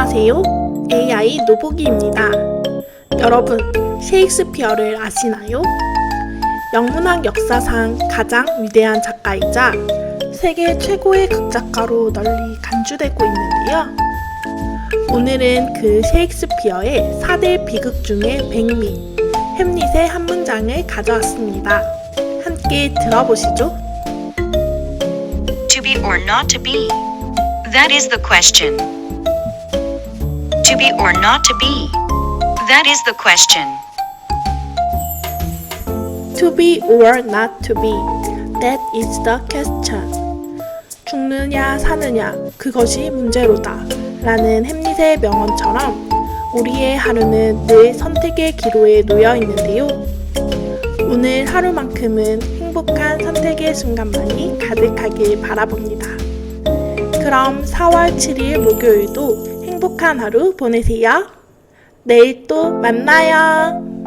안녕하세요. AI 노보기입니다. 여러분, 셰익스피어를 아시나요? 영문학 역사상 가장 위대한 작가이자 세계 최고의 극작가로 널리 간주되고 있는데요. 오늘은 그 셰익스피어의 4대 비극 중의 백미, 햄릿의 한 문장을 가져왔습니다. 함께 들어보시죠. To be or not to be? That is the question. To be or not to be? That is the question. To be or not to be. That is the question. 죽느냐 사느냐 그것이 문제로다. 라는 햄릿의 명언처럼 우리의 하루는 늘 선택의 기로에 놓여 있는데요. 오늘 하루만큼은 행복한 선택의 순간만이 가득하길 바라봅니다. 그럼 4월 7일 목요일도 행복한 하루 보내세요. 내일 또 만나요.